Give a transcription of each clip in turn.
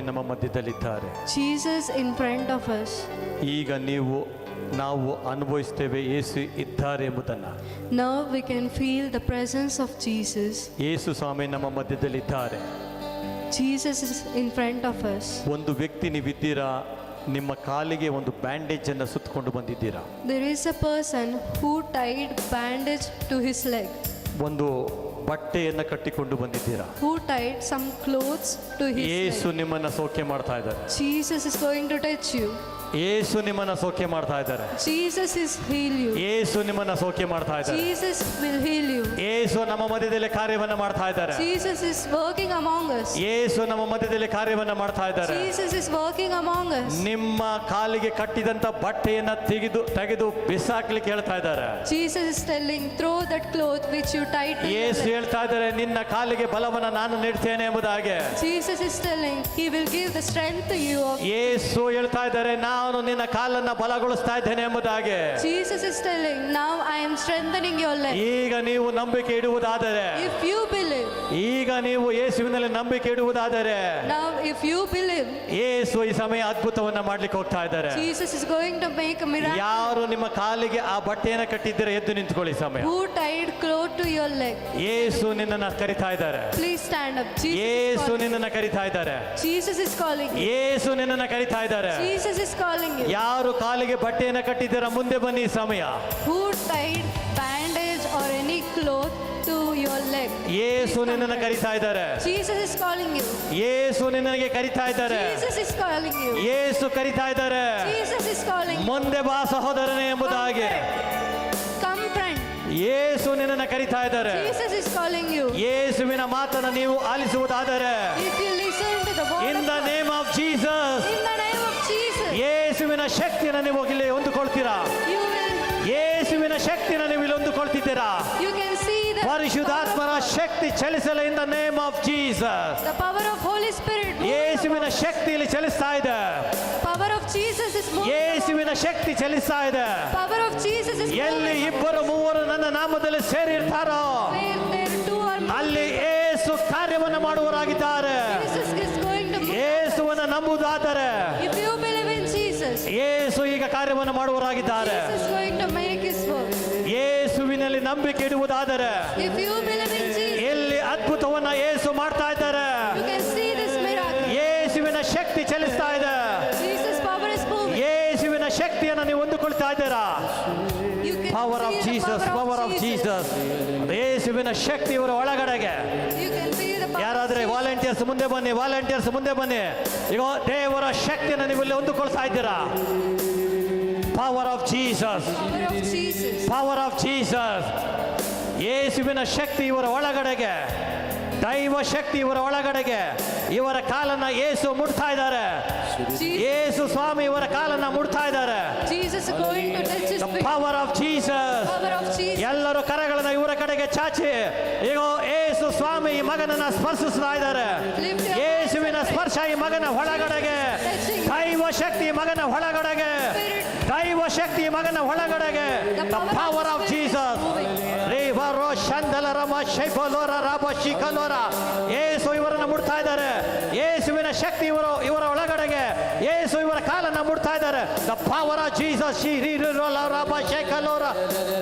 ನಮ್ಮ ಮಧ್ಯದಲ್ಲಿದ್ದಾರೆ Jesus in front of us. ಈಗ ನೀವು ನಾವು ಅನುಭವಿಸ್ತೇವೆ ಯೇಸು ಇದ್ದಾರೆ ಎಂಬುದನ್ನು Now we can feel the presence of Jesus. ಯೇಸು ಸ್ವಾಮಿ ನಮ್ಮ ಮಧ್ಯದಲ್ಲಿದ್ದಾರೆ Jesus is in front of us. ಒಂದು ವ್ಯಕ್ತಿ ನೀವಿದ್ದೀರಾ ನಿಮ್ಮ ಕಾಲಿಗೆ ಒಂದು ಬ್ಯಾಂಡೇಜ್ ಅನ್ನು ಸುತ್ತಕೊಂಡು ಬಂದಿದ್ದೀರಾ There is a person who tied bandage to his leg, ಒಂದು ಬಟ್ಟೆಯನ್ನು ಕಟ್ಟಿಕೊಂಡು ಬಂದಿದ್ದೀರಾ? Who tied some clothes to ಯೇಸು ನಿಮ್ಮನ್ನು ಸೌಖ್ಯ ಮಾಡ್ತಾ ಇದ್ದಾರೆ. Jesus is going to touch you ಯೇಸು ನಿಮ್ಮನ್ನು ಸೌಖ್ಯ ಮಾಡ್ತಾ ಇದ್ದಾರೆ. ಜೀಸಸ್ ಇಸ್ ಹೀಲ್ ಯು ಯೇಸು ನಿಮ್ಮನ್ನು ಸೌಖ್ಯ ಮಾಡ್ತಾ ಇದ್ದಾರೆ. ಜೀಸಸ್ ವಿಲ್ ಹೀಲ್ ಯು ಯೇಸು ನಮ್ಮ ಮಧ್ಯದಲ್ಲಿ ಕಾರ್ಯವನ್ನು ಮಾಡ್ತಾ ಇದ್ದಾರೆ Jesus is working among us. ಯೇಸು ನಮ್ಮ ಮಧ್ಯದಲ್ಲಿ ಕಾರ್ಯವನ್ನು ಮಾಡ್ತಾ ಇದ್ದಾರೆ Jesus is working among us. ನಿಮ್ಮ ಕಾಲಿಗೆ ಕಟ್ಟಿದಂತ ಬಟ್ಟೆಯನ್ನ ತೆಗೆದು ತೆಗೆದು ಬಿಸಾಕ್ಲಿಕ್ಕೆ ಹೇಳ್ತಾ ಇದ್ದಾರೆ Jesus is telling, throw that cloth which you tied to your ಯೇಸು ಹೇಳ್ತಾ ಇದ್ದಾರೆ ನಿನ್ನ ಕಾಲಿಗೆ ಬಲವನ್ನ ನಾನು ನೀಡ್ತೇನೆ ಎಂಬುದಾಗೆ Jesus is telling, He will give the strength to you. Yesu ಹೇಳ್ತಾ ಇದ್ದಾರೆ ನಾನು ನಿನ್ನ ಕಾಲನ್ನ ಬಲಗೊಳಿಸ್ತಾ ಇದ್ದೇನೆ ಎಂಬುದಾಗೆ Jesus is telling, now I am strengthening your leg. ಈಗ ನೀವು ನಂಬಿಕೆ ನಂಬಿಕೆ ಇಡುವುದಾದರೆ ಇಫ್ ಯು ಬಿಲೀವ್ ಈಗ ನೀವು ಯೇಸುವಿನಲ್ಲಿ ನಂಬಿಕೆ ಇಡುವುದಾದರೆ ನೌ ಇಫ್ ಯು ಬಿಲೀವ್ ಯೇಸು ಈ ಸಮಯ ಅದ್ಭುತವನ್ನ ಮಾಡ್ಲಿಕ್ಕೆ ಹೋಗ್ತಾ ಇದ್ದಾರೆ. Jesus is going to make a miracle ಯಾರು ನಿಮ್ಮ ಕಾಲಿಗೆ ಆ ಬಟ್ಟೆಯನ್ನ ಕಟ್ಟಿದ್ದರೆ ಎದ್ದು ನಿಂತುಕೊಳ್ಳಿ ಸಮಯ. Who tied cloth to your leg ಯೇಸು ನಿನ್ನನ್ನ ಕರೀತಾ ಇದ್ದಾರೆ. ಪ್ಲೀಸ್ ಸ್ಟ್ಯಾಂಡ್ ಅಪ್ ಜೀಸಸ್ ಯೇಸು ನಿನ್ನನ್ನ ಕರೀತಾ ಇದ್ದಾರೆ. ಜೀಸಸ್ ಇಸ್ ಕಾಲಿಂಗ್ ಯೇಸು ನಿನ್ನನ್ನ ಕರೀತಾ ಇದ್ದಾರೆ. ಜೀಸಸ್ ಇಸ್ ಕಾಲಿಂಗ್ ಯಾರು ಕಾಲಿಗೆ ಬಟ್ಟೆಯನ್ನ ಕಟ್ಟಿದ್ದರೆ ಮುಂದೆ ಬನ್ನಿ ಸಮಯ. Who tied bandage or any cloth ಯೇಸು ನಿನ್ನನ್ನು ಕರೀತಾ ಇದ್ದಾರೆ. ಜೀಸಸ್ ಇಸ್ ಕಾಲಿಂಗ್ ಯು ಯೇಸು ನಿನ್ನನಿಗೆ ಕರೀತಾ ಇದ್ದಾರೆ. ಜೀಸಸ್ ಇಸ್ ಕಾಲಿಂಗ್ ಯು ಯೇಸು ಕರೀತಾ ಇದ್ದಾರೆ. ಜೀಸಸ್ ಇಸ್ ಕಾಲಿಂಗ್ ಮುಂದೆ ಬಾ ಸಹೋದರನೇ ಎಂಬುದಾಗಿ. ಕಮ್ ಫ್ರೆಂಡ್ ಯೇಸು ನಿನ್ನನ್ನು ಕರೀತಾ ಇದ್ದಾರೆ. ಜೀಸಸ್ ಇಸ್ ಕಾಲಿಂಗ್ ಯು ಯೇಸುವಿನ ಮಾತನ್ನು ನೀವು ಆಲಿಸುವುದಾದರೆ. In the name of Jesus in the name of Jesus ಯೇಸುವಿನ ಶಕ್ತಿಯನ್ನು ನೀವು ಇಲ್ಲಿ ಹೊಂದಿಕೊಳ್ತೀರಾ? ಯೇಸುವಿನ ಶಕ್ತಿಯನ್ನು ನೀವು ಇಲ್ಲಿ ಹೊಂದಿಕೊಳ್ತಿದ್ದೀರಾ? ಪರಿಶುದ್ಧಾತ್ಮನ ಶಕ್ತಿ ಚಲಿಸಲು in the name of Jesus the power of Holy Spirit ಯೇಸುವಿನ ಶಕ್ತಿ ಇಲ್ಲಿ ಇದೆ. ಪವರ್ ಆಫ್ ಜೀಸಸ್ ಇಸ್ ಯೇಸುವಿನ ಶಕ್ತಿ ಚಲಿಸತಾ ಇದೆ. ಪವರ್ ಆಫ್ ಜೀಸಸ್ ಎಲ್ಲಿ ಇಬ್ಬರು ಮೂವರು ನನ್ನ ನಾಮದಲ್ಲಿ ಸೇರಿ ಇರ್ತಾರೋ ಅಲ್ಲಿ ಯೇಸು ಕಾರ್ಯವನ್ನು ಮಾಡುವರಾಗಿದ್ದಾರೆ ಯೇಸುವನ್ನು ನಂಬುವುದಾದರೆ ಯೇಸು ಈಗ ಕಾರ್ಯವನ್ನು ಮಾಡುವರಾಗಿದ್ದಾರೆ ನಂಬಿಕೆ ಇಡುವುದಾದರೆ If you believe in Jesus, ಎಲ್ಲಿ ಅದ್ಭುತವನ್ನ ಯೇಸು ಮಾಡ್ತಾ ಇದ್ದಾರೆ you can see this miracle. ಯೇಸುವಿನ ಶಕ್ತಿ ಚಲಿಸ್ತಾ ಇದೆ Jesus' power is moving. ಯೇಸುವಿನ ಶಕ್ತಿಯನ್ನು ನೀವು ಹೊಂದಿಕೊಳ್ತಾ ಇದ್ದೀರಾ You can power of see the Jesus power power of of Jesus. Jesus ಯೇಸುವಿನ ಶಕ್ತಿ ಇವರ ಒಳಗಡೆಗೆ You can feel the power of ಯಾರಾದ್ರೆ Jesus. ವಾಲಂಟಿಯರ್ಸ್ ಮುಂದೆ ಬನ್ನಿ ವಾಲಂಟಿಯರ್ಸ್ ಮುಂದೆ ಬನ್ನಿ ಈಗ ದೇವರ ಶಕ್ತಿಯನ್ನು ನೀವು ಇಲ್ಲಿ ಹೊಂದಿಕೊಳ್ತಾ ಇದ್ದೀರಾ power of Jesus Power of Jesus. Power of Jesus ಯೇಸುವಿನ ಶಕ್ತಿ ಇವರ ಒಳಗಡೆಗೆ. ದೈವ ಶಕ್ತಿ ಇವರ ಒಳಗಡೆಗೆ. ಇವರ ಕಾಲನ್ನ ಯೇಸು ಮುಟ್ತಾ ಇದ್ದಾರೆ. ಏಸು ಯೇಸು ಸ್ವಾಮಿ ಇವರ ಕಾಲನ್ನ ಮುಟ್ತಾ ಇದ್ದಾರೆ. Power of Jesus Power of ಎಲ್ಲರೂ ಕರಗಳನ್ನ ಇವರ ಕಡೆಗೆ ಚಾಚಿ. ಈಗ ಏಸು ಸ್ವಾಮಿ ಈ ಮಗನನ್ನ ಸ್ಪರ್ಶಿಸ್ತಾ ಇದ್ದಾರೆ. ಏಸುವಿನ ಯೇಸುವಿನ ಸ್ಪರ್ಶ ಈ ಮಗನ ಒಳಗಡೆಗೆ. ದೈವ ಶಕ್ತಿ ಮಗನ ಒಳಗಡೆಗೆ. ದೈವ ಶಕ್ತಿ ಮಗನ ಒಳಗಡೆಗೆ. The power of Jesus. ರೇವರೋ ಶಂದಲ ರಮ ಶೈಫಲೋರ ರಾಬ ಶಿಖಲೋರ. ಏಸು ಇವರನ್ನು ಮುಡ್ತಾ ಇದ್ದಾರೆ. ಯೇಸುವಿನ ಶಕ್ತಿ ಇವರು, ಇವರ ಒಳಗಡೆಗೆ ಯೇಸು ಇವರ ಕಾಲನ್ನ ಮುಡ್ತಾ ಇದ್ದಾರೆ. ದ ಪವರ್ ಜೀಸಸ್ ಶ್ರೀ ರಾಬ ಶೇಖಲೋರ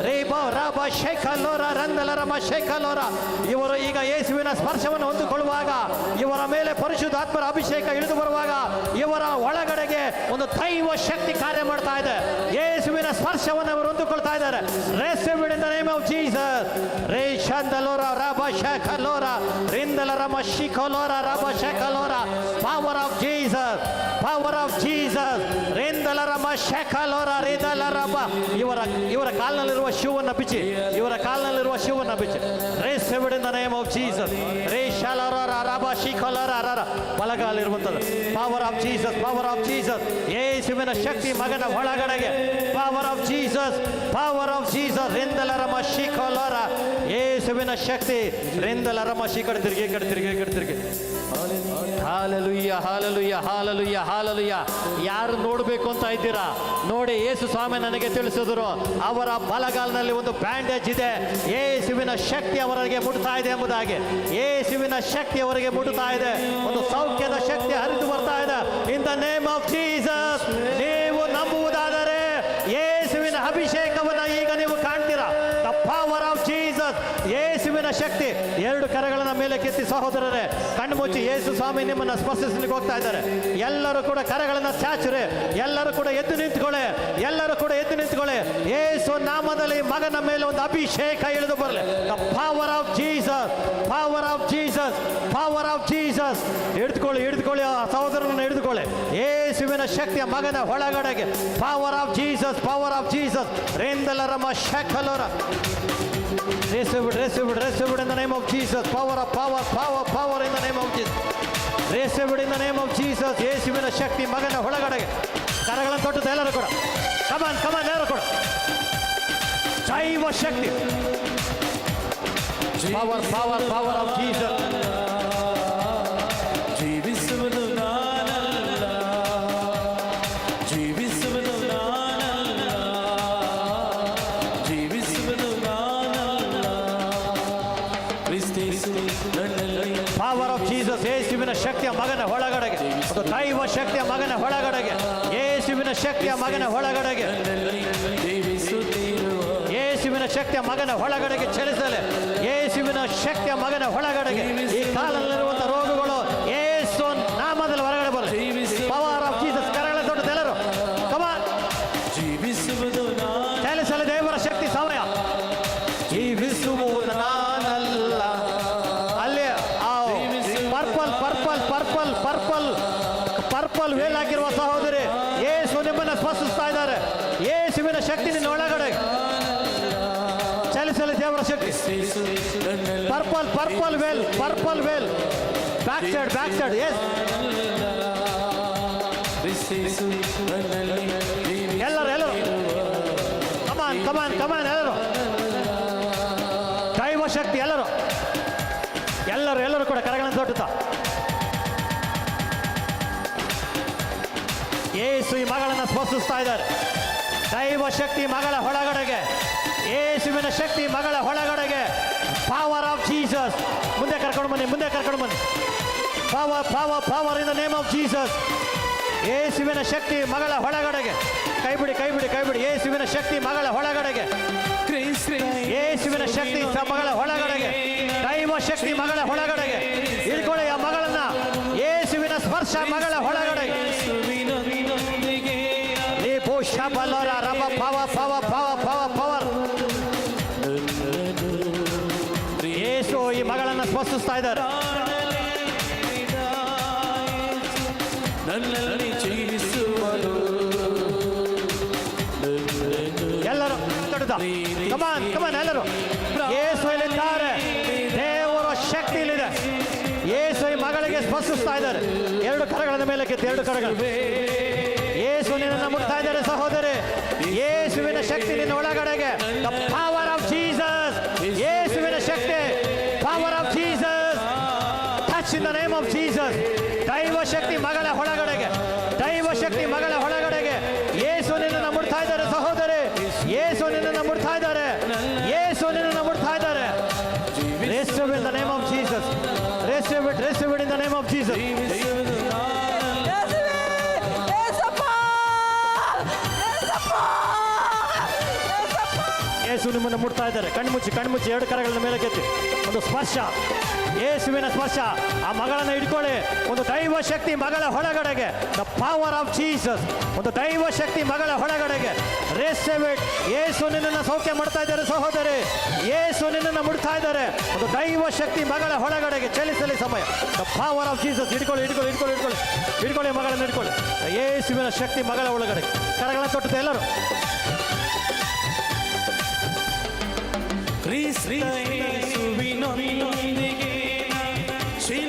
ರಬ ರಾಬ ಶೇಖಲೋರ ರಂದಲ ರಮ ಶೇಖಲೋರ ಇವರು ಈಗ ಯೇಸುವಿನ ಸ್ಪರ್ಶವನ್ನು ಹೊಂದಿಕೊಳ್ಳುವಾಗ, ಇವರ ಮೇಲೆ ಪರಿಶುದ್ಧಾತ್ಮರ ಅಭಿಷೇಕ ಇಳಿದು ಬರುವಾಗ, ಇವರ ಒಳಗಡೆಗೆ ಒಂದು ದೈವ ಶಕ್ತಿ ಕಾರ್ಯ ಮಾಡ್ತಾ ಇದೆ. ಸ್ಪರ್ಶವನ್ನು ಅವರು ಹೊಂದಿಕೊಳ್ತಾ ಇದ್ದಾರೆ. Receive in the name of Jesus ರೇ ಶಂದಲೋರ ರಬ ಶಖಲೋರ ರಿಂದಲ ರಮ ಶಿಖಲೋರ ರಬ ಶಖಲೋರ power of Jesus power of Jesus ರಿಂದಲ ರಮ ಶಖಲೋರ ರಿದಲ ರಬ ಇವರ ಇವರ ಕಾಲಿನಲ್ಲಿರುವ ಶಿವನ್ನ ಬಿಚ್ಚಿ, ಇವರ ಕಾಲಿನಲ್ಲಿರುವ ಶಿವನ್ನ ಬಿಚ್ಚಿ. Receive in the name of Jesus ರೇ ಬಲಗಾಲಿರುವಂಥದ್ದು. Power of Jesus power of Jesus ಯೇಸುವಿನ ಶಕ್ತಿ ಮಗನ ಒಳಗಡೆಗೆ. Power of Jesus power of Jesus ಎಂದಲರ ಶಿಖಲೋರ ಯೇಸುವಿನ ಶಕ್ತಿ. ರೆಂದಲ ರಮಶಿ ಈ ಕಡೆ ತಿರುಗಿ ಕಡೆ ತಿರುಗಿ ಕಡೆ ತಿರುಗಿ. Hallelujah hallelujah hallelujah hallelujah. ಯಾರು ನೋಡಬೇಕು ಅಂತ ಇದ್ದೀರಾ? ನೋಡಿ ಯೇಸು ಸ್ವಾಮಿ ನನಗೆ ತಿಳಿಸಿದ್ರು, ಅವರ ಬಲಗಾಲದಲ್ಲಿ ಒಂದು ಬ್ಯಾಂಡೇಜ್ ಇದೆ. ಯೇಸುವಿನ ಶಕ್ತಿ ಅವರಿಗೆ ಮುಟ್ತಾ ಇದೆ ಎಂಬುದಾಗಿ. ಯೇಸುವಿನ ಶಕ್ತಿ ಅವರಿಗೆ ಮುಟ್ತಾ ಇದೆ. ಒಂದು ಸೌಖ್ಯದ ಶಕ್ತಿ ಹರಿದು ಬರ್ತಾ ಇದೆ. In the name of Jesus ಕರಗಳನ್ನ ಮೇಲೆ ಕೆತ್ತಿ ಸಹೋದರರೇ ಕಣ್ಣು ಮುಚ್ಚಿ ಯೇಸು ಸ್ವಾಮಿ ನಿಮ್ಮನ್ನು ಸ್ಪರ್ಶಿಸಲಿಕ್ಕೆ ಹೋಗ್ತಾ ಇದ್ದಾರೆ. ಎಲ್ಲರೂ ಕೂಡ ಕರಗಳನ್ನು ಚಾಚುರೆ, ಎಲ್ಲರೂ ಕೂಡ ಎದ್ದು ನಿಂತ್ಕೊಳ್ಳಿ, ಎಲ್ಲರೂ ಕೂಡ ಎದ್ದು ನಿಂತ್ಕೊಳ್ಳಿ. ಯೇಸು ನಾಮದಲ್ಲಿ ಮಗನ ಮೇಲೆ ಒಂದು ಅಭಿಷೇಕ ಇಳಿದು ಬರಲಿ. The power of Jesus power of Jesus power of Jesus ಹಿಡಿದುಕೊಳ್ಳಿ ಹಿಡಿದುಕೊಳ್ಳಿ, ಆ ಸಹೋದರನನ್ನು ಹಿಡಿದುಕೊಳ್ಳಿ. ಯೇಸುವಿನ ಶಕ್ತಿಯ ಮಗನ ಒಳಗಡೆಗೆ. Power of Jesus power of Jesus ರೇಂದಲರಮ ಶಕಲೋರ. Receive it, receive it, receive it in the name of Jesus. Power of power, power, power in the name of Jesus. Receive it in the name of Jesus. ಯೇಸುವಿನ ಶಕ್ತಿ ಮಗನ ಒಳಗಡೆಗೆ ಕರಗಳನ್ನು ತೊಟ್ಟು ಎಲ್ಲರೂ ಕೂಡ ಕಮಾನ್ ಕಮಾನ್ ಎಲ್ಲರೂ ಕೂಡ ಜೈವ ಶಕ್ತಿ power power power of Jesus ಮಗನ ಒಳಗಡೆಗೆ ಚಲಿಸಲೆ. ಯೇಸುವಿನ ಶಕ್ತಿಯ ಮಗನ ಒಳಗಡೆಗೆ ಈ ಕಾಲದಲ್ಲಿರುವಂತಹ ರೋಗಗಳು ಯೇಸು ನಾಮದಲ್ಲಿ ಹೊರಗಡೆ ಬರಲಿ ಪವರ್ ಆಫ್ ಜೀಸಸ್ ಕರಗಳ ದೊಡ್ಡ ಎಲ್ಲರೂ ಜೀವಿಸುವುದು ನಾನು ಚಲಿಸಲು ದೇವರ ಶಕ್ತಿ ಸಮಯ ಜೀವಿಸುವುದು ನಾನಲ್ಲ. ಅಲ್ಲಿ purple purple purple purple purple veil ಹಾಕಿರುವ ಸಹೋದರಿ ಯೇಸು ನಿಮ್ಮನ್ನು ಸ್ಪರ್ಶಿಸ್ತಾ ಇದ್ದಾರೆ. ಯೇಸುವಿನ ಶಕ್ತಿ ನಿನ್ನ ಒಳಗಡೆ. ದೇವರ ನನ್ನಲ್ಲಿ purple purple veil purple veil back side back side yes ಎಲ್ಲರೂ ಎಲ್ಲರೂ ಕಮಾನ್ ಕಮಾನ್ ಕಮಾನ್ ಎಲ್ಲರು. ದೈವ ಶಕ್ತಿ, ಎಲ್ಲರು. ಎಲ್ಲರೂ ಎಲ್ಲರೂ ಕೂಡ ಕರಗಳನ್ನು ತೊಟ್ಟುತ್ತಾ. ಏಸು ಈ ಮಗಳನ್ನು ಸ್ಪರ್ಶಿಸ್ತಾ ಇದ್ದಾರೆ. ದೈವ ಶಕ್ತಿ ಮಗಳ ಒಳಗಡೆಗೆ. ಯೇಸುವಿನ ಶಕ್ತಿ ಮಗಳ ಒಳಗಡೆಗೆ. ಪವರ್ ಆಫ್ ಜೀಸಸ್ ಮುಂದೆ ಕರ್ಕೊಂಡು ಬನ್ನಿ ಮುಂದೆ ಕರ್ಕೊಂಡು ಬನ್ನಿ. Power power power in the name of Jesus ಯೇಸುವಿನ ಶಕ್ತಿ ಮಗಳ ಒಳಗಡೆಗೆ. ಕೈ ಬಿಡಿ ಕೈ ಬಿಡಿ ಕೈ ಬಿಡಿ ಯೇಸುವಿನ ಶಕ್ತಿ ಮಗಳ ಒಳಗಡೆಗೆ. ಯೇಸುವಿನ ಶಕ್ತಿ ಮಗಳ ಒಳಗಡೆಗೆ. ದೈವ ಶಕ್ತಿ ಮಗಳ ಒಳಗಡೆಗೆ. ಇಳ್ಕೊಳ್ಳಿ ಆ ಮಗಳನ್ನ. ಯೇಸುವಿನ ಸ್ಪರ್ಶ ಮಗಳ ಒಳಗಡೆಗೆ ಪುಷ ಬಲ್ಲರ ಮಗಳನ್ನ ಸ್ಪರ್ಶಿಸ್ತಾ ಇದ್ದಾರೆ. ಎಲ್ಲರೂ ಕಮಾನ್ ಕಮಾನ್ ಎಲ್ಲರೂ. ಯೇಸು ಇಲ್ಲಿದ್ದಾರೆ ದೇವರ ಶಕ್ತಿ ಇಲ್ಲಿದೆ ಈ ಮಗಳಿಗೆ ಸ್ಪರ್ಶಿಸ್ತಾ ಇದ್ದಾರೆ. ಎರಡು ಕರಗಳ ಮೇಲೆ ಕೆತ್ತಿ ಎರಡು ಕರಗಳು. ಏಸು ನಿನ್ನ ಮುಟ್ತಾ ಇದ್ದಾರೆ ಸಹೋದರಿ. ಯೇಸುವಿನ ಶಕ್ತಿ ನಿನ್ನ ಒಳಗಡೆಗೆ ಇದ್ದಾರೆ. ಕಣ್ಮುಚ್ಚಿ ಕಣ್ಮುಚ್ಚಿ ಎರಡು ಕರಗಳನ್ನ ಮೇಲೆ ಕೆತ್ತಿ. ಒಂದು ಸ್ಪರ್ಶ. ಯೇಸುವಿನ ಸ್ಪರ್ಶ. ಆ ಮಗಳನ್ನು ಹಿಡ್ಕೊಳ್ಳಿ. ಒಂದು ದೈವ ಶಕ್ತಿ ಮಗಳ ಹೊಳಗಡೆಗೆ ದ ಪವರ್ ಆಫ್ ಜೀಸಸ್ ಒಂದು ದೈವ ಶಕ್ತಿ ಮಗಳ ಹೊಳಗಡೆಗೆ ರೇಸೆವೆಟ್ ಯೇಸು ನಿನ್ನನ್ನು ಸೌಖ್ಯ ಮಾಡ್ತಾ ಇದ್ದಾರೆ, ಸಹೋದರಿ. ಯೇಸು ನಿನ್ನನ್ನು ಮುಡ್ತಾ ಇದ್ದಾರೆ. ಒಂದು ದೈವ ಶಕ್ತಿ ಮಗಳ ಹೊಳಗಡೆಗೆ ಚಲಿಸಲಿ ಸಮಯ. ದ ಪವರ್ ಆಫ್ ಜೀಸಸ್ ಹಿಡ್ಕೊಳ್ಳಿ ಹಿಡ್ಕೊಳ್ಳಿ ಹಿಡ್ಕೊಳ್ಳಿ ಹಿಡ್ಕೊಳ್ಳಿ. ಹಿಡ್ಕೊಳ್ಳಿ ಮಗಳನ್ನು ಹಿಡ್ಕೊಳ್ಳಿ. ಯೇಸುವಿನ ಶಕ್ತಿ ಮಗಳ ಒಳಗಡೆ. ಕರಗಳ ತೊಟ್ಟದ ಎಲ್ಲರೂ. ಕ್ರಿಸ್ತೇಸುವಿನೊಂದಿಗೆ ಶ್ರೀ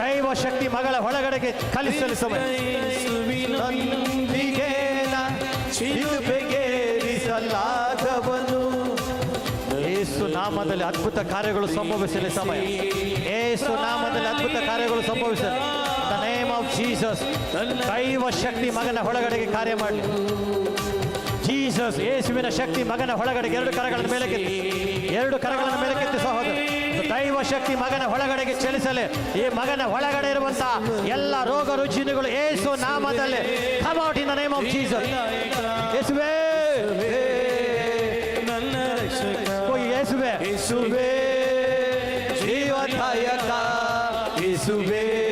ದೈವ ಶಕ್ತಿ ಮಗಳ ಒಳಗಡೆಗೆ ಕಲಿಸಲು ಸಮಯ ಯೇಸುವಿನೊಂದಿಗೆ ನೊಂದಿಗೆ ನಾ ಶಿಲುಬೆಗೇರಿಸಲಾಗವನು ಯೇಸು ನಾಮದಲ್ಲಿ ಅದ್ಭುತ ಕಾರ್ಯಗಳು ಸಂಭವಿಸಲಿ ಸಮಯ. ಏಸು ನಾಮದಲ್ಲಿ ಅದ್ಭುತ ಕಾರ್ಯಗಳು ಸಂಭವಿಸಲಿ. ದ ನೇಮ್ ಆಫ್ ಜೀಸಸ್ ದೈವ ಶಕ್ತಿ ಮಗನ ಒಳಗಡೆಗೆ ಕಾರ್ಯ ಮಾಡಲಿ. ಯೇಸುವಿನ ಶಕ್ತಿ ಮಗನ ಒಳಗಡೆಗೆ ಎರಡು ಕರಗಳನ್ನು ಮೇಲೆ ಕೆತ್ತಿ ಎರಡು ಕರಗಳನ್ನು ಮೇಲೆ ಕೆತ್ತಿ ಸಹೋದರ. ದೈವ ಶಕ್ತಿ ಮಗನ ಒಳಗಡೆಗೆ ಚಲಿಸಲಿ. ಈ ಮಗನ ಒಳಗಡೆ ಇರುವಂತಹ ಎಲ್ಲ ರೋಗ ರುಜಿನಗಳು ಏಸು ನಾಮದಲ್ಲಿ. Come out in the name of Jesus ಯೇಸುವೆ. ನನ್ನ ಯೇಸುವೆ. ಯೇಸುವೇ. ಜೀವದಾಯಕ. ಯೇಸುವೆ.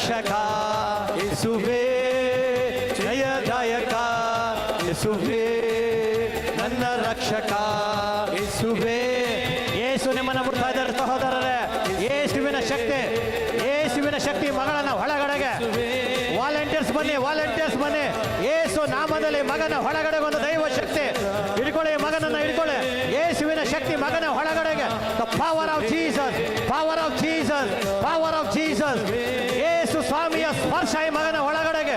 ರಕ್ಷಕ, ಯೇಸುವೆ, ಜಯದಾಯಕ, ಯೇಸುವೆ, ನನ್ನ ರಕ್ಷಕ, ಯೇಸುವೆ. ಯೇಸು ನಿಮ್ಮನ್ನು ಮುಟ್ತಾ ಇದ್ದಾರೆ, ಸಹೋದರರೇ. ಯೇಸುವಿನ ಶಕ್ತಿ ಯೇಸುವಿನ ಶಕ್ತಿ ಮಗಳನ್ನ ಒಳಗಡೆಗೆ. ವಾಲಂಟಿಯರ್ಸ್ ಬನ್ನಿ ವಾಲಂಟಿಯರ್ಸ್ ಬನ್ನಿ. ಯೇಸು ನಾಮದಲ್ಲಿ ಮಗನ ಒಳಗಡೆ ಒಂದು ದೈವ ಶಕ್ತಿ. ಹಿಡ್ಕೊಳ್ಳಿ, ಮಗನನ್ನ ಹಿಡ್ಕೊಳ್ಳಿ. ಯೇಸುವಿನ ಶಕ್ತಿ ಮಗನ ಒಳಗಡೆಗೆ. The power of Jesus power of Jesus power of Jesus ಸ್ವಾಮಿಯ ಸ್ಪರ್ಶ ಈ ಮಗನ ಒಳಗಡೆಗೆ.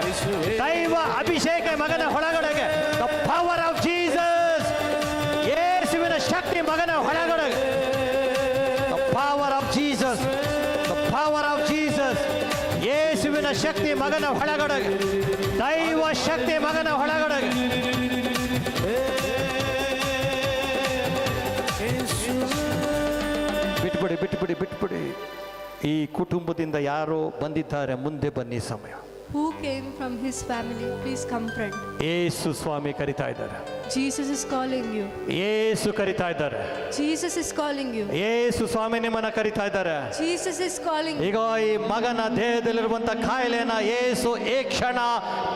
ದೈವ ಅಭಿಷೇಕ ಈ ಮಗನ ಒಳಗಡೆಗೆ. ದ ಪವರ್ ಆಫ್ ಜೀಸಸ್ ಯೇಸುವಿನ ಶಕ್ತಿ ಮಗನ ಒಳಗಡೆಗೆ. The power of Jesus the power of Jesus ಯೇಸುವಿನ ಶಕ್ತಿ ಮಗನ ಒಳಗಡೆಗೆ. ದೈವ ಶಕ್ತಿ ಮಗನ ಒಳಗಡೆಗೆ. ಬಿಟ್ಬಿಡಿ ಬಿಟ್ಬಿಡಿ ಬಿಟ್ಬಿಡಿ. ಈ ಕುಟುಂಬದಿಂದ ಯಾರೋ ಬಂದಿದ್ದಾರೆ ಮುಂದೆ ಬನ್ನಿ ಸಮಯ. Who came from his family? Please come, friend. ಏಸು ಸ್ವಾಮಿ ಕರಿತಾ ಇದ್ದಾರೆ Jesus is calling you. ಏಸು ಕರಿತಾ ಇದ್ದಾರೆ Jesus is calling you. ಏಸು ಸ್ವಾಮಿ ನಿಮ್ಮನ್ನ ಕರಿತಾ ಇದ್ದಾರೆ Jesus is calling you. ಈಗ ಈ ಮಗನ ದೇಹದಲ್ಲಿರುವಂತ ಕಾಯಿಲೆನ ಏಸು ಈ ಕ್ಷಣ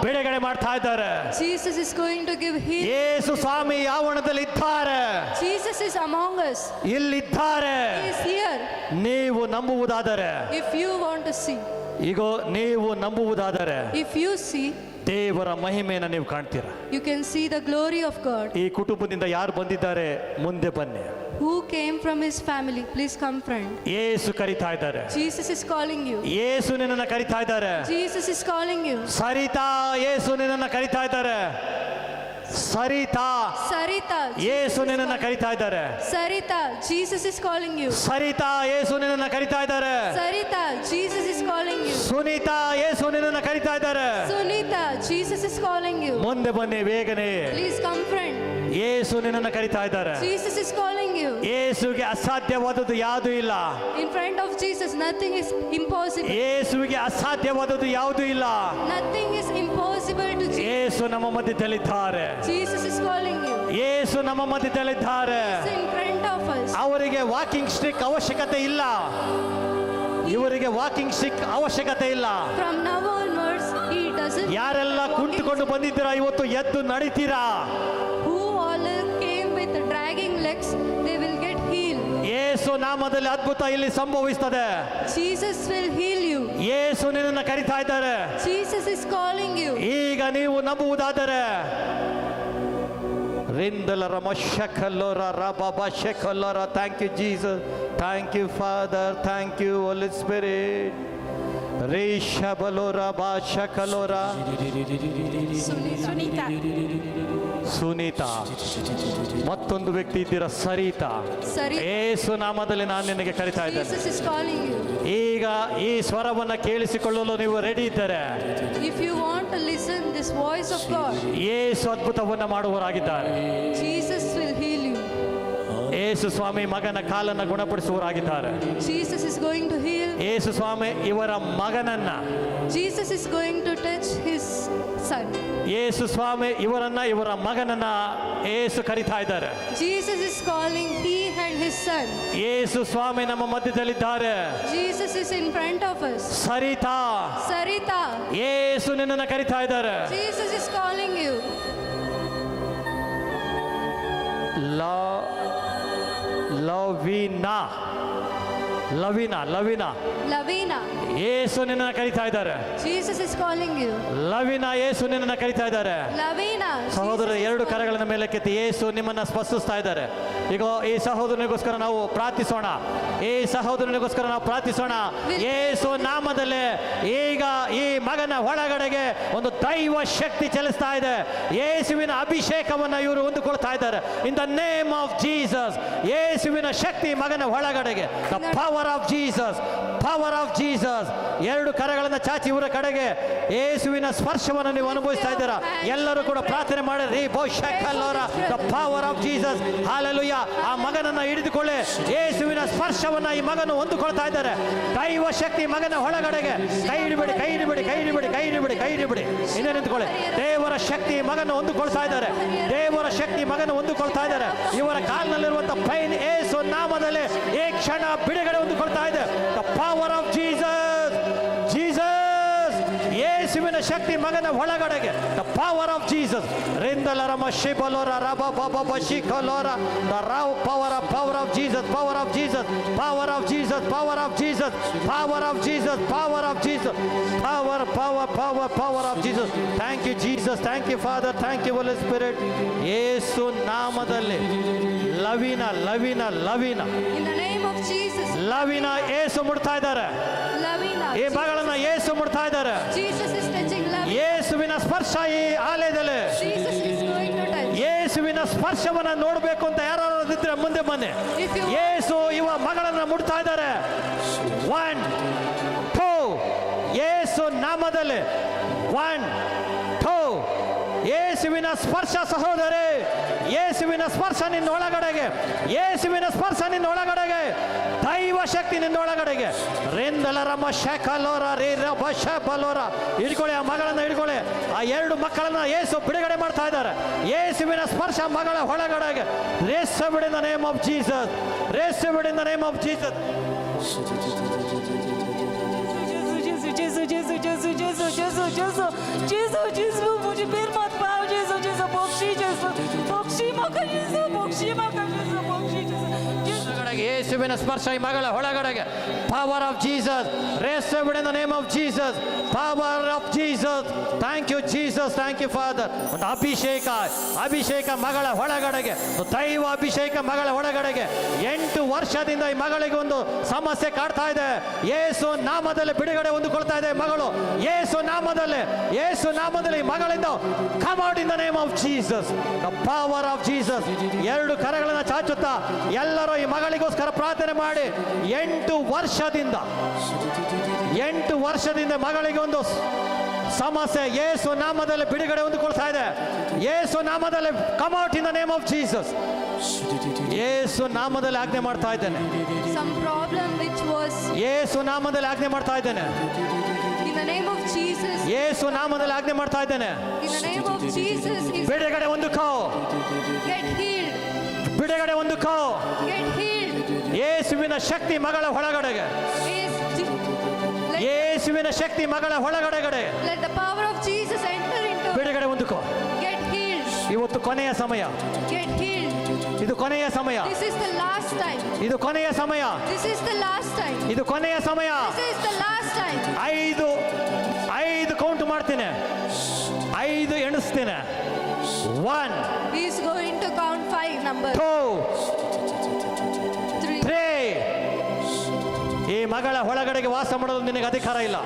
ಬಿಡುಗಡೆ ಮಾಡ್ತಾ ಇದ್ದಾರೆ Jesus is going to give healing. ಏಸು ಸ್ವಾಮಿ ಯಾವಣದಲ್ಲಿ ಇದ್ದಾರೆ Jesus is among us. ಇಲ್ಲಿದ್ದಾರೆ He is here. ನೀವು ನಂಬುವುದಾದರೆ If you want to see, ಈಗ ನೀವು ನಂಬುವುದಾದರೆ ಇಫ್ ಯು ಸಿ ದೇವರ ಮಹಿಮೆಯನ್ನು ನೀವು ಕಾಣ್ತೀರಾ you can see the glory of God. ಈ ಕುಟುಂಬದಿಂದ ಯಾರು ಬಂದಿದ್ದಾರೆ ಮುಂದೆ ಬನ್ನಿ Who came from his family? Please come, friend. Yesu ಕರೀತಾ ಇದ್ದಾರೆ Jesus is calling you. ಏಸು ನಿನ್ನನ್ನ ಕರಿತಾ ಇದ್ದಾರೆ Jesus is calling you. Sarita ಏಸು ನಿನ್ನನ್ನ ಕರೀತಾ ಇದ್ದಾರೆ ಸರಿತಾ Sarita. ಏಸು ನಿನ್ನನ್ನ ಕರೀತಾ ಇದ್ದಾರೆ Sarita. Jesus is calling you. Sarita ಏಸು ನಿನ್ನನ್ನ ಕರಿತಾ ಇದ್ದಾರೆ Sarita. Jesus is calling you. Sunita ಯೇಸು ನಿನ್ನನ್ನು ಕರೀತಾ ಇದ್ದಾರೆ. Sunita Jesus is calling you ಮುಂದೆ ಬನ್ನಿ ಬೇಗನೆ. ಪ್ಲೀಸ್ ಕಮ್ ಫ್ರೆಂಡ್ ಯೇಸು ನಿನ್ನನ್ನು ಕರೀತಾ ಇದ್ದಾರೆ. ಜೀಸಸ್ ಇಸ್ ಕಾಲಿಂಗ್ ಯು ಯೇಸುಗೆ ಅಸಾಧ್ಯವಾದದ್ದು ಯಾವುದು ಇಲ್ಲ. In front of Jesus nothing is impossible ಯೇಸುಗೆ ಅಸಾಧ್ಯವಾದದ್ದು ಯಾವುದು ಇಲ್ಲ. Nothing is impossible to Jesus ನಮ್ಮ ನಮ್ಮ ಮಧ್ಯದಲ್ಲಿದ್ದಾರೆ. ಜೀಸಸ್ ಇಸ್ ಕಾಲಿಂಗ್ ಯು ಯೇಸು ನಮ್ಮ ಮಧ್ಯದಲ್ಲಿದ್ದಾರೆ. ಇನ್ ಫ್ರಂಟ್ ಆಫ್ ಅವರಿಗೆ ವಾಕಿಂಗ್ ಸ್ಟಿಕ್ ಅವಶ್ಯಕತೆ ಇಲ್ಲ. ಇವರಿಗೆ ವಾಕಿಂಗ್ ಸ್ಟಿಕ್ ಅವಶ್ಯಕತೆ ಇಲ್ಲ. ಯಾರೆಲ್ಲ ಕುಂಟುಕೊಂಡು ಬಂದಿದ್ದೀರಾ ಇವತ್ತು ಎದ್ದು ನಡೀತೀರಾ? ನಾಮದಲ್ಲಿ ಅದ್ಭುತ ಇಲ್ಲಿ ಸಂಭವಿಸುತ್ತದೆ ಜೀಸಸ್ ವಿಲ್ ಹೀಲ್ ಯು ಯೇಸು ನಿನ್ನನ್ನು ಕರೀತಾ ಇದ್ದಾರೆ. ಜೀಸಸ್ ಇಸ್ ಕಾಲಿಂಗ್ ಯು ಈಗ ನೀವು ನಂಬುವುದಾದರೆ Thank you, Jesus. Thank you, Father. Thank you, Holy Spirit. Reshabalora Bashakalora Sunita. Sunita ಮತ್ತೊಂದು ವ್ಯಕ್ತಿ ಇದ್ದೀರಾ ಸರಿತಾ. ಏಸು ನಾಮದಲ್ಲಿ ನಾನು ನಿನಗೆ ಕರಿತಾ ಇದ್ದೇನೆ. ಈಗ ಈ ಸ್ವರವನ್ನ ಕೇಳಿಸಿಕೊಳ್ಳಲು ನೀವು ರೆಡಿ ಇದ್ದರೆ if you want listen this voice of God ಏಸು ಅದ್ಭುತವನ್ನ ಮಾಡುವವರಾಗಿದ್ದಾರೆ ಜೀಸಸ್. ಏಸು ಸ್ವಾಮಿ ಮಗನ ಕಾಲನ್ನು ಗುಣಪಡಿಸುವರಾಗಿದ್ದಾರೆ Jesus is going to heal. Yesu Swami ಇವರ ಮಗನನ್ನ Jesus is going to touch his son. Yesu Swami ಇವರನ್ನ ಇವರ ಮಗನನ್ನ ಯೇಸು ಕರಿತಾ ಇದ್ದಾರೆ Jesus is calling he and his son. Yesu Swami ನಮ್ಮ ಮಧ್ಯದಲ್ಲಿದ್ದಾರೆ Jesus is in front of us. Saritha Saritha Yesu ನಿನ್ನನ್ನ ಕರಿತಾ ಇದ್ದಾರೆ Jesus is calling you. ಲ ಲವಿನಾ. ಲವೀನಾ ಲವೀನಾ. ಲವೀನಾ. ಯೇಸು ನಿನ್ನ ಕರೀತಾ ಇದ್ದಾರೆ. Jesus is calling you Lavina ಯೇಸು ನಿನ್ನ ಕರೀತಾ ಇದ್ದಾರೆ. ಲವೀನಾ ಸಹೋದರ ಎರಡು ಕರಗಳ ಕರಗಳನ್ನ ಮೇಲೆ ಕೆತ್ತಿ ಯೇಸು ನಿಮ್ಮನ್ನ ಸ್ಪರ್ಶಿಸ್ತಾ ಇದ್ದಾರೆ. ಈಗ ಈ ಸಹೋದರನಿಗೋಸ್ಕರ ನಾವು ಪ್ರಾರ್ಥಿಸೋಣ. ಈ ಸಹೋದರನಿಗೋಸ್ಕರ ನಾವು ಪ್ರಾರ್ಥಿಸೋಣ. ಏಸು ನಾಮದಲ್ಲಿ ಈಗ ಈ ಮಗನ ಒಳಗಡೆಗೆ ಒಂದು ದೈವ ಶಕ್ತಿ ಚಲಿಸ್ತಾ ಇದೆ. ಯೇಸುವಿನ ಅಭಿಷೇಕವನ್ನ ಇವರು ಹೊಂದಿಕೊಳ್ತಾ ಇದ್ದಾರೆ. In the name of Jesus ಯೇಸುವಿನ ಶಕ್ತಿ ಮಗನ ಒಳಗಡೆಗೆ. The power of Jesus power of Jesus ಎರಡು ಕರಗಳನ್ನು ಚಾಚಿ ಇವರ ಕಡೆಗೆ ಯೇಸುವಿನ ಸ್ಪರ್ಶವನ್ನು ನೀವು ಅನುಭವಿಸ್ತಾ ಇದ್ದೀರಾ? ಎಲ್ಲರೂ ಕೂಡ ಪ್ರಾರ್ಥನೆ ಮಾಡಿರಿ. The power of Jesus hallelujah ಆ ಮಗನನ್ನ ಹಿಡಿದುಕೊಳ್ಳಿ. ಯೇಸುವಿನ ಸ್ಪರ್ಶವನ್ನ ಈ ಮಗನು ಹೊಂದಿಕೊಳ್ತಾ ಇದ್ದಾರೆ. ದೈವ ಶಕ್ತಿ ಮಗನ ಒಳಗಡೆಗೆ. ಕೈ ಹಿಡಿಬಿಡಿ ಕೈ ಹಿಡಿಬಿಡಿ ಕೈ ಹಿಡಿಬಿಡಿ ಕೈ ಹಿಡಿಬಿಡಿ ಕೈ ಹಿಡಿಬಿಡಿ. ಇನ್ನೇ ನಿಂತ್ಕೊಳ್ಳಿ ದೇವರ ಶಕ್ತಿ ಮಗನ ಹೊಂದಿಕೊಳ್ತಾ ಇದ್ದಾರೆ. ದೇವರ ಶಕ್ತಿ ಮಗನ ಹೊಂದಿಕೊಳ್ತಾ ಇದ್ದಾರೆ. ಇವರ ಕಾಲಿನಲ್ಲಿರುವಂತಹ ಪೈನ್ ಏಸು ನಾಮದಲ್ಲಿ ಈ ಕ್ಷಣ ಬಿಡುಗಡೆ ಹೊಂದಿಕೊಳ್ತಾ ಇದೆ. ದ ಪವರ್ ಆಫ್ ಜೀಸಸ್ ಯೇಸುವಿನ ಶಕ್ತಿ ಮಗನ ಒಳಗಡೆಗೆ. ದ ಪವರ್ ಆಫ್ ಜೀಸಸ್ ರಿಂದಲರಮ ಶಿಬಲೋರ ರಬ ಬಬ ಶಿಖಲೋರ. The Rao power of power of Jesus power of Jesus power of Jesus power of Jesus power of Jesus power of Jesus power power power power of Jesus thank you Jesus thank you father thank you holy spirit ಯೇಸು ನಾಮದಲ್ಲಿ ಲವಿನ Lavina Lavina. ಲವಿನ ಏಸು ಮುಡ್ತಾ ಇದ್ದಾರೆ. ಈ ಮಗಳನ್ನ ಏಸು ಮುಡ್ತಾ ಇದ್ದಾರೆ. ಏಸುವಿನ ಸ್ಪರ್ಶ ಈ ಆಲಯದಲ್ಲಿ. ಯೇಸುವಿನ ಸ್ಪರ್ಶವನ್ನ ನೋಡಬೇಕು ಅಂತ ಯಾರು ಇದ್ರೆ ಮುಂದೆ ಬನ್ನಿ. ಏಸು ಇವ ಮಗಳನ್ನ ಮುಡ್ತಾ ಇದ್ದಾರೆ. ಒನ್ ಟೂ ಯೇಸು ನಾಮದಲ್ಲಿ. ಒನ್ ಟೂ ಯೇಸುವಿನ ಸ್ಪರ್ಶ ಸಹೋದರಿ. ಯೇಸುವಿನ ಸ್ಪರ್ಶ ನಿನ್ನ ಒಳಗಡೆಗೆ. ಯೇಸುವಿನ ಸ್ಪರ್ಶ ನಿನ್ನ ಒಳಗಡೆಗೆ ರಿಂದಲರಮ ಶಕಲೋರ ರೇ ರಬ ಶಬಲೋರ ಹಿಡ್ಕೊಳ್ಳಿ ಆ ಮಗಳನ್ನ ಹಿಡ್ಕೊಳ್ಳಿ ಆ ಎರಡು ಮಕ್ಕಳನ್ನ ಯೇಸು ಬಿಡುಗಡೆ ಮಾಡ್ತಾ ಇದ್ದಾರೆ ಯೇಸುವಿನ ಸ್ಪರ್ಶ ಮಗಳ ಒಳಗಡೆಗೆ ರೇಸ್ ಬಿಡಿನ name of Jesus race ಬಿಡಿನ name of Jesus Jesus, Jesus, Jesus, Jesus, Jesus, Jesus, Jesus, Jesus, Jesus, मुझे फिर मत पाओ Jesus, Jesus, Bakshi Jesus, Bakshi मका Jesus, बख्शी मका Jesus, बख्शी Jesus, Jesus. ಯೇಸುವಿನ ಸ್ಪರ್ಶ ಈ ಮಗಳ ಒಳಗಡೆಗೆ. Power of Jesus raise the name of Jesus power of Jesus thank you Jesus thank you father ಒಂದು ಅಭಿಷೇಕ ಅಭಿಷೇಕ ಮಗಳ ಒಳಗಡೆಗೆ ದೈವ ಅಭಿಷೇಕ ಮಗಳ ಒಳಗಡೆಗೆ ಎಂಟು ವರ್ಷದಿಂದ ಈ ಮಗಳಿಗೆ ಒಂದು ಸಮಸ್ಯೆ ಕಾಡ್ತಾ ಇದೆ. ಯೇಸು ನಾಮದಲ್ಲಿ ಬಿಡುಗಡೆ ಹೊಂದಿಕೊಳ್ತಾ ಇದೆ ಮಗಳು. ಯೇಸು ನಾಮದಲ್ಲಿ ಯೇಸು ನಾಮದಲ್ಲಿ ಮಗಳಿಂದ come out in the name of Jesus the power of Jesus ಎರಡು ಕರಗಳನ್ನ ಚಾಚುತ್ತಾ ಎಲ್ಲರೂ ಈ ಮಗಳಿಗೋಸ್ಕರ ಪ್ರಾರ್ಥನೆ ಮಾಡಿ ಎಂಟು ವರ್ಷದಿಂದ ಎಂಟು ವರ್ಷದಿಂದ ಮಗಳಿಗೆ ಒಂದು ಸಮಸ್ಯೆ. ಯೇಸು ನಾಮದಲ್ಲಿ ಬಿಡುಗಡೆ ಹೊಂದಿಕೊಳ್ತಾ ಇದೆ. ಯೇಸು ನಾಮದಲ್ಲಿ come out in the name of Jesus ಯೇಸು ನಾಮದಲ್ಲಿ ಆಜ್ಞೆ ಮಾಡ್ತಾ ಇದ್ದೇನೆ. ಯೇಸು ನಾಮದಲ್ಲಿ ಆಜ್ಞೆ ಮಾಡ್ತಾ ಇದ್ದೇನೆ. ಯೇಸು ನಾಮದಲ್ಲಿ ಆಜ್ಞೆ ಮಾಡ್ತಾ ಇದ್ದೇನೆ. ಬಿಡುಗಡೆ ಒಂದು healed. ಬಿಡುಗಡೆ ಒಂದು healed. ಯೇಸುವಿನ ಶಕ್ತಿ ಮಗಳ ಒಳಗಡೆಗೆ. ಯೇಸುವಿನ ಶಕ್ತಿ ಮಗಳ ಒಳಗಡೆಗಡೆ. ಬಿಡುಗಡೆ ಹೊಂದಿಕೋ. ಇವತ್ತು ಕೊನೆಯ ಸಮಯ. ಇದು ಕೊನೆಯ ಸಮಯ. ಇದು ಕೊನೆಯ ಸಮಯ. ಇದು ಕೊನೆಯ ಸಮಯ. ಐದು ಐದು ಕೌಂಟ್ ಮಾಡ್ತೇನೆ. ಐದು ಎಣಿಸ್ತೇನೆ. One is going to count five number two ಮಗಳ ಒಳಗಡೆಗೆ ವಾಸ ಮಾಡಲು ನಿನಗೆ ಅಧಿಕಾರ ಇಲ್ಲ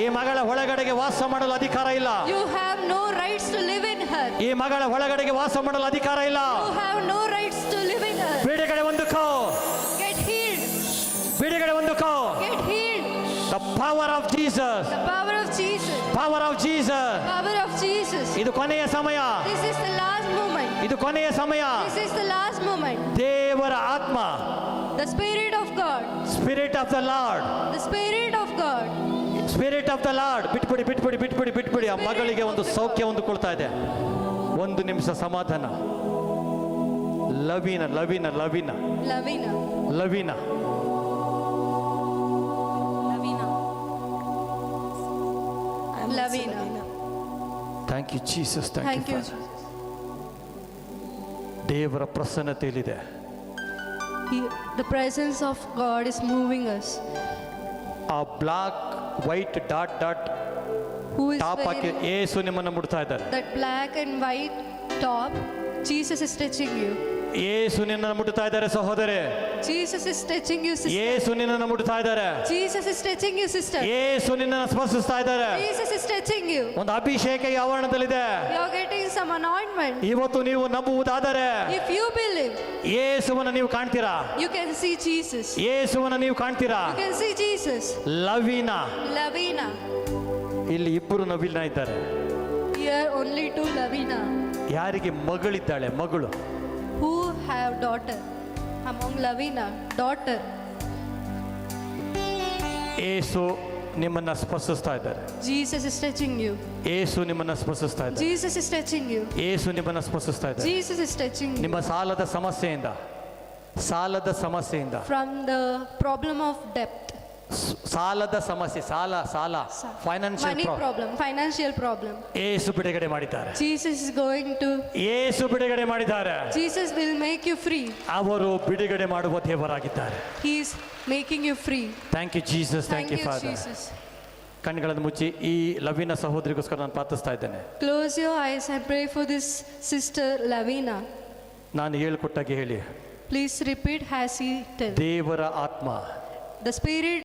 ಈ ಮಗಳ ಒಳಗಡೆಗೆ ವಾಸ ಮಾಡಲು ಅಧಿಕಾರ ಇಲ್ಲ You have no rights to live in her. ಈ ಮಗಳ ಒಳಗಡೆಗೆ ವಾಸ ಮಾಡಲು ಅಧಿಕಾರ ಇಲ್ಲ You have no rights to live in her. ಬಿಡುಗಡೆ ಹೊಂದಿಕೋ Get healed. ಬಿಡುಗಡೆ ಹೊಂದಿಕೋ Get healed. The power of Jesus The power of Jesus. Power of Jesus Power of Jesus. ಇದು ಕೊನೆಯ ಸಮಯ This is the last moment. ಇದು ಕೊನೆಯ ಸಮಯ This is the last moment. ದೇವರ ಆತ್ಮ The Spirit of God. Spirit of the Lord The Spirit of God. Spirit of the Lord ಬಿಟ್ಬಿಡಿ ಬಿಟ್ಬಿಡಿ ಬಿಟ್ಬಿಡಿ ಬಿಟ್ಬಿಡಿ. ಆ ಮಗಳಿಗೆ ಒಂದು ಸೌಖ್ಯ ಹೊಂದಿಕೊಳ್ತಾ ಇದೆ. ಒಂದು ನಿಮಿಷ ಸಮಾಧಾನ. Lavina Lavina Lavina. Lavina. Lavina. Lavina. Lavina. Thank you Jesus Thank thank you you ದೇವರ ಪ್ರಸನ್ನತೆಯಲ್ಲಿದೆ. He, the presence of God is moving us. ಆ black white dot dot Who is top hockey wearing ಏಸು ನಿಮ್ಮನ್ನು ಮುಡ್ತಾ ಇದ್ದಾರೆ that black and white top? Jesus is touching you. ಯೇಸು ನಿನ್ನನ್ನು ಮುಟ್ತಾ ಇದ್ದಾರೆ ಸಹೋದರೆ. Jesus is touching you sister ಯೇಸು ನಿನ್ನನ್ನು ಮುಟ್ತಾ ಇದ್ದಾರೆ. Jesus is touching you sister ಯೇಸು ನಿನ್ನನ್ನು ಸ್ಪರ್ಶಿಸ್ತಾ ಇದ್ದಾರೆ. ಜೀಸಸ್ ಇಸ್ ಟಚಿಂಗ್ ಯು ಒಂದು ಅಭಿಷೇಕ ಆವರಣದಲ್ಲಿದೆ. You are getting some anointment ಇವತ್ತು ನೀವು ನಂಬುವುದಾದರೆ ಇಫ್ ಯು ಬಿಲೀವ್ ಯೇಸುವನ್ನು ನೀವು ಕಾಣ್ತೀರಾ? ಯು ಕೆನ್ ಸಿ ಜೀಸಸ್ ಯೇಸುವನ್ನು ನೀವು ಕಾಣ್ತೀರಾ? You can see Jesus Lavina. Lavina. ಇಲ್ಲಿ ಇಬ್ಬರು ನವೀನ ಇದ್ದಾರೆ. ಯಾರಿಗೆ ಮಗಳಿದ್ದಾಳೆ? ಮಗಳು. have daughter. Among Lavina, daughter. ಏಸು ನಿಮ್ಮನ್ನ ಸ್ಪರ್ಶಿಸ್ತಾ ಇದ್ದಾರೆ Jesus is touching you. ಏಸು ನಿಮ್ಮನ್ನ ಸ್ಪರ್ಶಿಸ್ತಾ ಇದ್ದಾರೆ Jesus is touching you. ಏಸು ನಿಮ್ಮನ್ನ ಸ್ಪರ್ಶಿಸ್ತಾ ಇದ್ದಾರೆ Jesus is touching you. ನಿಮ್ಮ ಸಾಲದ ಸಮಸ್ಯೆಯಿಂದ ಸಾಲದ ಸಮಸ್ಯೆಯಿಂದ From the problem of debt, ಸ್- ಸಾಲದ ಸಮಸ್ಯೆ ಸಾಲ ಸಾಲ ಫೈನಾನ್ಸಿಯಲ್ ಪ್ರಾಬ್ಲಮ್ ಫೈನಾನ್ಸಿಯಲ್ ಪ್ರಾಬ್ಲಮ್ ಯೇಸು ಬಿಡುಗಡೆ ಮಾಡಿದ್ದಾರೆ. ಜೀಸಸ್ ಇಸ್ ಗೋಯಿಂಗ್ ಟು ಯೇಸು ಬಿಡುಗಡೆ ಮಾಡಿದ್ದಾರೆ. Jesus will make you free ಅವರು ಬಿಡುಗಡೆ ಮಾಡುವ ದೇವರಾಗಿದ್ದಾರೆ. He is making you free thank you Jesus thank you father ಕಣ್ಣುಗಳನ್ನು ಮುಚ್ಚಿ ಈ ಲವೀನಾ ಸಹೋದರಿಗೋಸ್ಕರ ನಾನು ಪ್ರಾರ್ಥಿಸ್ತಾ ಇದ್ದೇನೆ. Close your eyes I pray for this sister Lavina ನಾನು ಹೇಳಿಕೊಟ್ಟಾಗಿ ಹೇಳಿ. ಪ್ಲೀಸ್ ರಿಪೀಟ್ ಹ್ಯಾಸ್ ಈ ದೇವರ ಆತ್ಮ. The spirit